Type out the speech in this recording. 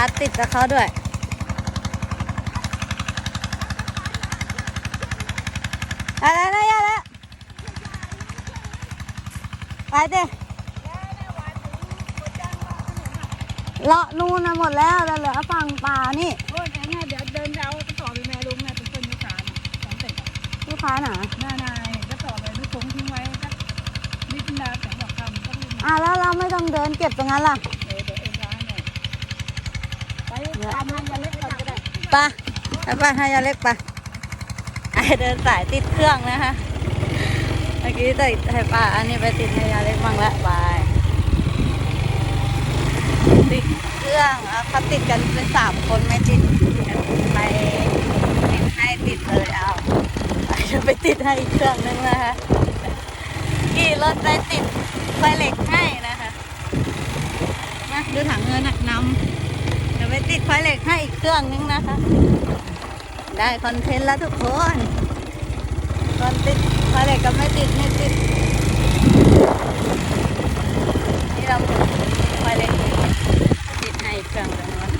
าร์ทติดกับเขาด้วย อะไรนะยาละไปเด้เลาะนู่นนะหมดแล้วแล้วเหลือฝั่งป่านี่โอ้ยแต่เนี่ยเดี๋ยวเดินไปเอากระสอบไปแม่ลุงเนี่ยเป็นคนยุสานสองเสร็จอะลูกค้าหนาหน้านายกระสอบไปลูกคงทิ้งไว้สักนิดนึงนะแต่บอกคำก็ไม่อะแล้วเราไม่ต้องเดินเก็บตรงนั้นล่ะ เออเดี๋ยวเองร้านเนี่ยไปตามงานยาเล็กก่อนก็ได้ไปไปให้ยาเล็กไปไอเดินสายติดเครื่องนะคะเมื่อกี้ติดให้ป้าอันนี้ไปติดให้ยาเล็กบ้างล้วไปติดเครื่องอะเขาติดกันเป็นสามคนไม่ติดไปติดให้ติดเลยเอาจะไปติดให้อีกเครื่องนึงนะคะขี่รถไปติดไฟเหล็กให้นะคะมาดูถังเงินหนักนำ ติดไฟเหล็กให้อีกเครื่องนึงนะคะ ได้คอนเทนต์แล้วทุกคนตอนติดไฟเหล็กก็ไม่ติดไม่ติดนี่เราไฟเหล็กติดให้อีกเครื่องนึงนะ